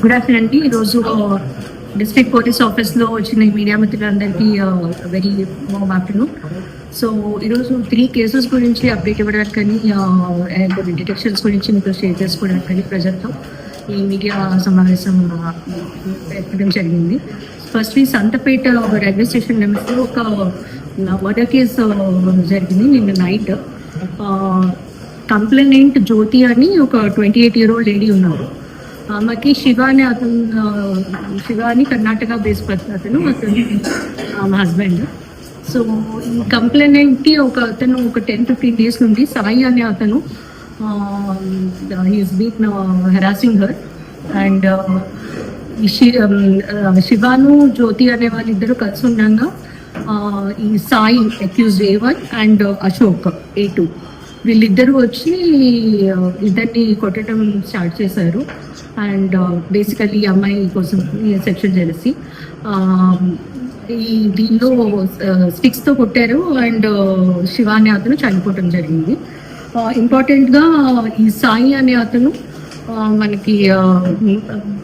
Good afternoon అండి ఈరోజు district police ఆఫీస్లో వచ్చిన మీడియా మిత్రులందరికీ వెరీ వామ్ ఆఫ్టర్నూన్ సో ఈరోజు త్రీ కేసెస్ గురించి అప్డేట్ ఇవ్వడానికి కానీ కొన్ని డిటెక్షన్స్ గురించి మీతో షేర్ చేసుకోవడానికి కానీ ప్రజలతో ఈ మీడియా సమావేశం uh, పెట్టడం జరిగింది. ఫస్ట్ ఈ సంతపేట రైల్వే స్టేషన్ లిమిట్లో ఒక మర్డర్ కేసు జరిగింది నిన్న నైట్ కంప్లైంట్ జ్యోతి అని ఒక twenty eight year old lady ఉన్నారు. ఆమెకి శివ అనే అతను శివాని శివ అని కర్ణాటక బేస్ పర్సన్ అతను అతను ఆమె హస్బెండ్ సో ఈ కంప్లైంట్కి ఒక అతను ఒక టెన్ ఫిఫ్టీన్ డేస్ నుండి సాయి అనే అతను he's been harassing her and శివాను జ్యోతి అనే వాళ్ళిద్దరూ కలిసి ఉండగా ఈ Sai accused A one and Ashok A two వీళ్ళిద్దరూ వచ్చి ఇద్దరిని కొట్టడం స్టార్ట్ చేశారు. అండ్ uh, బేసికలీ అమ్మాయి కోసం సెక్షన్ జెలసీ um, ఈ దీనిలో uh, స్టిక్స్తో కొట్టారు అండ్ uh, శివాని అతను చనిపోవటం జరిగింది. ఇంపార్టెంట్గా ఈ సాయి అనే అతను మనకి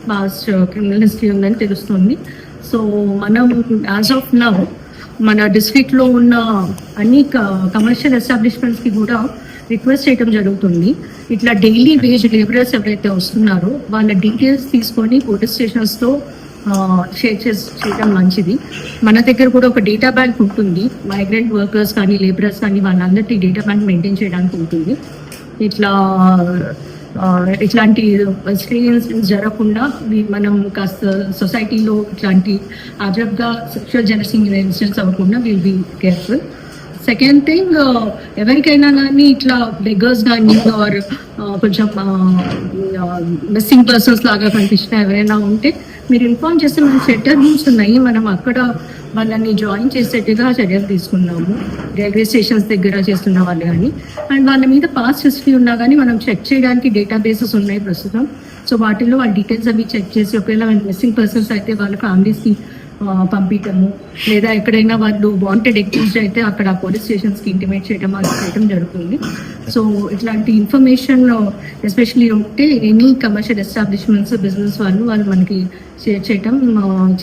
పాస్ట్ క్రిమినల్ హిస్టరీ ఉందని తెలుస్తుంది. సో మనం యాజ్ ఆఫ్ నవ్ మన డిస్ట్రిక్ట్లో ఉన్న అన్ని కమర్షియల్ ఎస్టాబ్లిష్మెంట్స్కి కూడా రిక్వెస్ట్ చేయడం జరుగుతుంది. ఇట్లా డైలీ వేజ్ లేబరర్స్ ఎవరైతే వస్తున్నారో వాళ్ళ డీటెయిల్స్ తీసుకొని పోలీస్ స్టేషన్స్తో షేర్ చేసి చేయడం మంచిది. మన దగ్గర కూడా ఒక డేటా బ్యాంక్ ఉంటుంది. మైగ్రెంట్ వర్కర్స్ కానీ లేబరర్స్ కానీ వాళ్ళందరికీ డేటా బ్యాంక్ మెయింటైన్ చేయడానికి ఉంటుంది. ఇట్లా ఇట్లాంటి ఎక్స్పీరియన్స్ జరగకుండా మనం కాస్త సొసైటీలో ఇట్లాంటి అజబ్గా సెక్షువల్ జెనసింగ్ ఇన్సిడెంట్స్ అవ్వకుండా will be careful. Second thing uh, ఎవరికైనా కానీ ఇట్లా బెగ్గర్స్ కానీ ఆర్ కొంచెం uh, uh, మిస్సింగ్ పర్సన్స్ లాగా కనిపించిన ఎవరైనా ఉంటే మీరు ఇన్ఫార్మ్ చేస్తే మన సెటర్ రూమ్స్ ఉన్నాయి. మనం అక్కడ వాళ్ళని జాయిన్ చేసేట్టుగా చర్యలు తీసుకున్నాము. రైల్వే స్టేషన్స్ దగ్గర చేస్తున్న వాళ్ళు కానీ అండ్ వాళ్ళ మీద పాస్ట్ హిస్టరీ ఉన్నా కానీ మనం చెక్ చేయడానికి డేటా బేసెస్ ఉన్నాయి ప్రస్తుతం. సో వాటిల్లో వాళ్ళ డీటెయిల్స్ అవి చెక్ చేసి ఒకవేళ మిస్సింగ్ పర్సన్స్ అయితే వాళ్ళ ఫ్యామిలీస్కి పంపించటము లేదా ఎక్కడైనా వాళ్ళు వాంటెడ్ ఎక్యూజ్ అయితే అక్కడ పోలీస్ స్టేషన్స్కి ఇంటిమేట్ చేయడం అలా చేయడం జరుగుతుంది. సో ఇట్లాంటి ఇన్ఫర్మేషన్ ఎస్పెషలీ ఉంటే ఎనీ కమర్షియల్ ఎస్టాబ్లిష్మెంట్స్ బిజినెస్ వాళ్ళు వాళ్ళు మనకి షేర్ చేయడం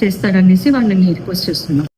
చేస్తారనేసి వాళ్ళని రిక్వెస్ట్ చేస్తున్నాం.